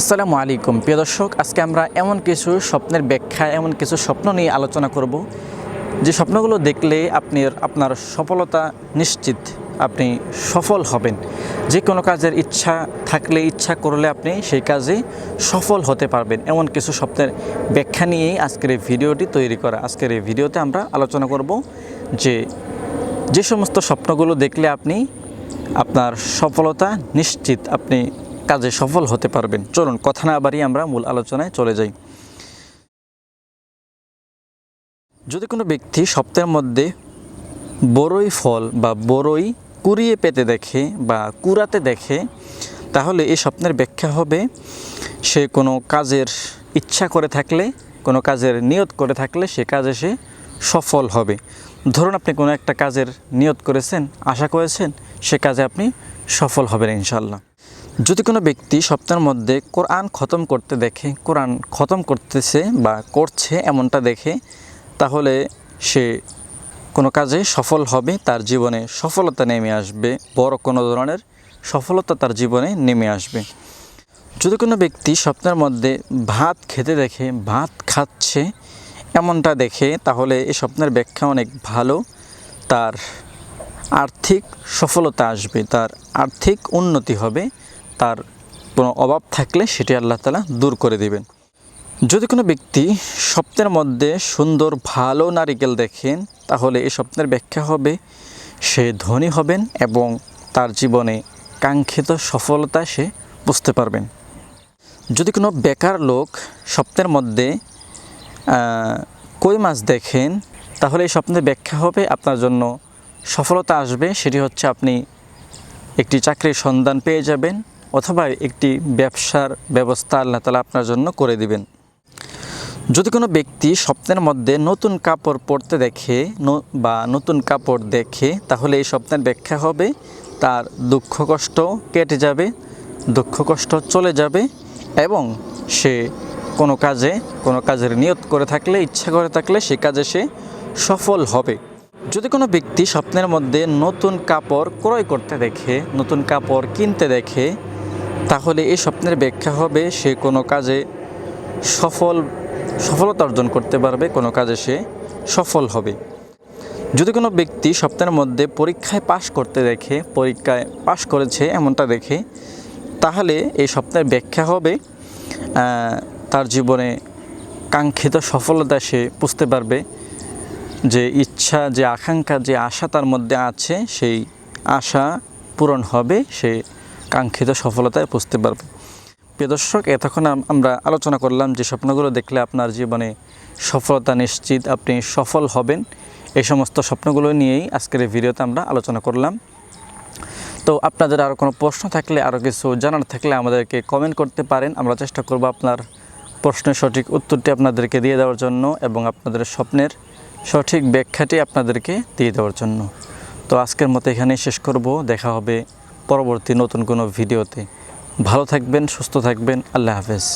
আসসালামু আলাইকুম। প্রিয় দর্শক, আজকে আমরা এমন কিছু স্বপ্নের ব্যাখ্যা, এমন কিছু স্বপ্ন নিয়ে আলোচনা করব। যে স্বপ্নগুলো দেখলে আপনি আপনার সফলতা নিশ্চিত, আপনি সফল হবেন। যে কোনো কাজের ইচ্ছা থাকলে, ইচ্ছা করলে আপনি সেই কাজে সফল হতে পারবেন। এমন কিছু স্বপ্নের ব্যাখ্যা নিয়েই আজকের এই ভিডিওটি তৈরি করা। আজকের এই ভিডিওতে আমরা আলোচনা করব যে যে সমস্ত স্বপ্নগুলো দেখলে আপনি আপনার সফলতা নিশ্চিত, আপনি কাজে সফল হতে পারবেন। চলুন, কথা না বাড়িয়ে আমরা মূল আলোচনায় চলে যাই। যদি কোনো ব্যক্তি সপ্তাহের মধ্যে বড়ই ফল বা বড়ই কুড়িয়ে পেতে দেখে বা কুড়াতে দেখে, তাহলে এই স্বপ্নের ব্যাখ্যা হবে, সে কোনো কাজের ইচ্ছা করে থাকলে, কোনো কাজের নিয়ত করে থাকলে সে কাজে সে সফল হবে। ধরুন, আপনি কোনো একটা কাজের নিয়ত করেছেন, আশা করেছেন, সে কাজে আপনি সফল হবেন ইনশাল্লাহ যদি কোনো ব্যক্তি সপ্তাহের মধ্যে কোরআন খতম করতে দেখে, কোরআন খতম করতেছে বা করছে এমনটা দেখে, তাহলে সে কোনো কাজে সফল হবে, তার জীবনে সফলতা নেমে আসবে, বড় কোনো ধরনের সফলতা তার জীবনে নেমে আসবে। যদি কোনো ব্যক্তি স্বপ্নের মধ্যে ভাত খেতে দেখে, ভাত খাচ্ছে এমনটা দেখে, তাহলে এই স্বপ্নের ব্যাখ্যা অনেক ভালো। তার আর্থিক সফলতা আসবে, তার আর্থিক উন্নতি হবে তার কোনো অভাব থাকলে সেটি আল্লাহ তালা দূর করে দিবেন। যদি কোনো ব্যক্তি স্বপ্নের মধ্যে সুন্দর, ভালো নারিকেল দেখেন, তাহলে এই স্বপ্নের ব্যাখ্যা হবে, সে ধনী হবেন এবং তার জীবনে কাঙ্ক্ষিত সফলতা সে বুঝতে পারবেন। যদি কোনো বেকার লোক স্বপ্নের মধ্যে কই মাছ দেখেন, তাহলে এই স্বপ্নের ব্যাখ্যা হবে, আপনার জন্য সফলতা আসবে, সেটি হচ্ছে আপনি একটি চাকরির সন্ধান পেয়ে যাবেন অথবা একটি ব্যবসার ব্যবস্থা আল্লাহ তালা আপনার জন্য করে দিবেন। যদি কোনো ব্যক্তি স্বপ্নের মধ্যে নতুন কাপড় পরতে দেখে বা নতুন কাপড় দেখে, তাহলে এই স্বপ্নের ব্যাখ্যা হবে, তার দুঃখ কষ্ট কেটে যাবে, দুঃখ কষ্ট চলে যাবে এবং সে কোনো কাজে, কোনো কাজের নিয়ত করে থাকলে, ইচ্ছা করে থাকলে সে কাজে সে সফল হবে। যদি কোনো ব্যক্তি স্বপ্নের মধ্যে নতুন কাপড় ক্রয় করতে দেখে, নতুন কাপড় কিনতে দেখে তাহলে এই স্বপ্নের ব্যাখ্যা হবে, সে কোনো কাজে সফল, সফলতা অর্জন করতে পারবে, কোনো কাজে সে সফল হবে। যদি কোনো ব্যক্তি সপ্তাহের মধ্যে পরীক্ষায় পাশ করতে দেখে, পরীক্ষায় পাশ করেছে এমনটা দেখে, তাহলে এই স্বপ্নের ব্যাখ্যা হবে তার জীবনে কাঙ্ক্ষিত সফলতা সে বুঝতে পারবে, যে ইচ্ছা, যে আকাঙ্ক্ষা, যে আশা তার মধ্যে আছে, সেই আশা পূরণ হবে, সে কাঙ্ক্ষিত সফলতায় বুঝতে পারবে। প্রিয় দর্শক, এতক্ষণ আমরা আলোচনা করলাম যে স্বপ্নগুলো দেখলে আপনার জীবনে সফলতা নিশ্চিত আপনি সফল হবেন। এই সমস্ত স্বপ্নগুলো নিয়েই আজকের এই ভিডিওতে আমরা আলোচনা করলাম। তো আপনাদের আরও কোনো প্রশ্ন থাকলে আরও কিছু জানার থাকলে আমাদেরকে কমেন্ট করতে পারেন। আমরা চেষ্টা করব আপনার প্রশ্নের সঠিক উত্তরটি আপনাদেরকে দিয়ে দেওয়ার জন্য এবং আপনাদের স্বপ্নের সঠিক ব্যাখ্যাটি আপনাদেরকে দিয়ে দেওয়ার জন্য। তো আজকের মতো এখানেই শেষ করব। দেখা হবে পরবর্তী নতুন কোনো ভিডিওতে। ভালো থাকবেন সুস্থ থাকবেন আল্লাহ হাফেজ।